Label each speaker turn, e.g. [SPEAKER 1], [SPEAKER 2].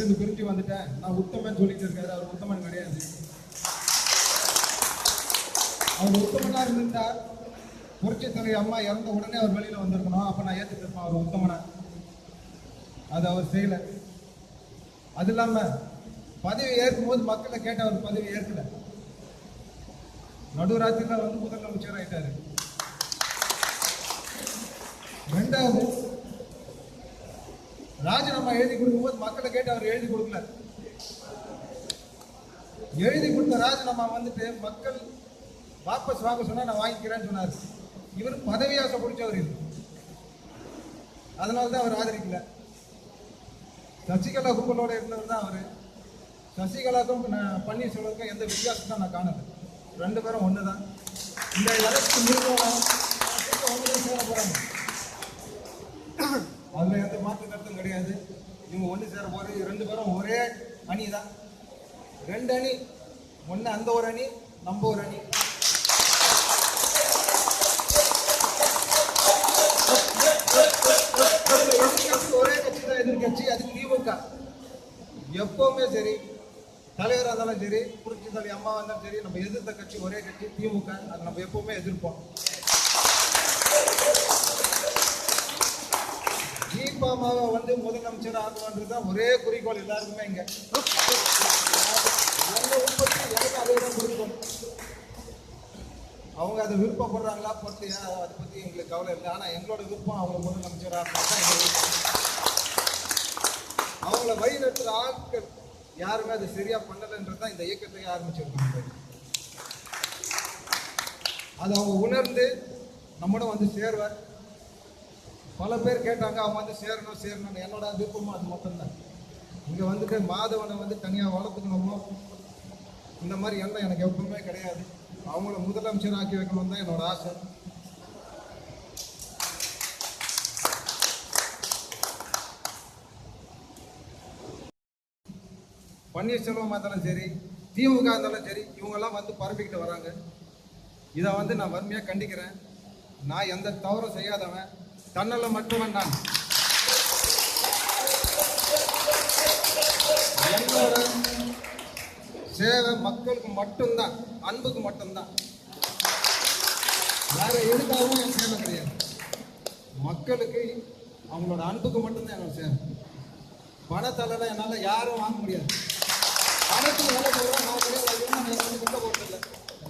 [SPEAKER 1] இருந்து பிரிஞ்சு வந்துட்டேன். நான் உத்தமன் சொல்லிட்டு இருக்காரு. அவர் உத்தமன் கிடையாது. அவர் உத்தமனா இருந்திருந்தா புரட்சி தலைவர் அம்மா இறந்த உடனே அவர் வெளியில வந்திருக்கணும். அப்ப நான் ஏத்துட்டு இருப்பேன் அவர் உத்தமனா. அது அவர் செய்யல. அது இல்லாம பதவி ஏற்கும் போது மக்களை கேட்ட அவர் பதவி ஏற்கல. நடுராத்திரில வந்து முதலமைச்சர் ஆயிட்டாரு. ரெண்டாவது ராஜினாமா எழுதி கொடுக்கும்போது மக்களை கேட்டு அவர் எழுதி கொடுக்கல. எழுதி கொடுத்த ராஜினாமா வந்துட்டு மக்கள் வாபஸ் வாங்க சொன்னா நான் வாங்கிக்கிறேன்னு சொன்னார். இவர் பதவி ஆசை பிடிச்சவர் இது அதனால தான் அவர் ஆதரிக்கல. சசிகலா கும்பலோட இருந்தவர் தான் அவர். சசிகலாக்கும் பன்னீர்செல்வருக்கும் எந்த வித்தியாசம் தான் நான் காணல. ரெண்டு பேரும் ஒன்று தான் இந்த எலெக்ஷன் நிறுவனம் ஒன்று சேர போறாங்க அதுல எந்த கிடையாது. இவங்க ஒன்று சேர போகிறது ரெண்டு பேரும் ஒரே அணி தான் ரெண்டு அணி ஒன்று அந்த ஒரு அணி நம்ம ஒரு அணி. ஒரே கட்சி தான் எதிர்கட்சி அது திமுக. எப்பவுமே சரி தலைவராக இருந்தாலும் சரி புரட்சி தலைவர் அம்மா இருந்தாலும் சரி நம்ம எதிர்த்த கட்சி ஒரே கட்சி திமுக. அதை நம்ம எப்பவுமே எதிர்ப்போம். தீபாமாவை வந்து முதலமைச்சர் ஆகுவான்றது தான் ஒரே குறிக்கோள் எல்லாருக்குமே இங்க. உற்பத்தி எனக்கு அதே தான் குறிக்கோள். அவங்க அதை விருப்பப்படுறாங்களா பட்டியா அதை பத்தி எங்களுக்கு கவலை இல்லை. ஆனா எங்களோட விருப்பம் அவங்க முதலமைச்சர் ஆகணும் அவங்கள வழிநடத்துல ஆட்கள் யாருமே அது சரியா பண்ணலைன்றது தான் இந்த இயக்கத்தை ஆரம்பிச்சிருக்காங்க அது அவங்க உணர்ந்து நம்மளும் வந்து சேர்வார் பல பேர் கேட்டாங்க அவன் வந்து சேரணும் சேரணும் என்னோட விருப்பமும் அது மட்டும்தான். இங்கே வந்துட்டு மாதவனை வந்து தனியாக வளர்த்துக்கணுமோ? இந்த மாதிரி எண்ணம் எனக்கு எப்பவுமே கிடையாது. அவங்கள முதலமைச்சர் ஆக்கி வைக்கணும் தான் என்னோட ஆசை. பன்னீர்செல்வமாக இருந்தாலும் சரி திமுக இருந்தாலும் சரி இவங்கெல்லாம் வந்து பரப்பிக்கிட்டு வராங்க. இதை வந்து நான் வறுமையாக கண்டிக்கிறேன். நான் எந்த தவறும் செய்யாதவன். தன்னல மட்டுமன் நான் என்னோட சேவை மக்களுக்கு மட்டும்தான் அன்புக்கு மட்டும்தான். வேற எதுக்காகவும் என் சேவை கிடையாது. மக்களுக்கு அவங்களோட அன்புக்கு மட்டும்தான் என்னோட சேவை. பணத்தாலலாம் என்னால் யாரும் வாங்க முடியாது. பணத்துக்கு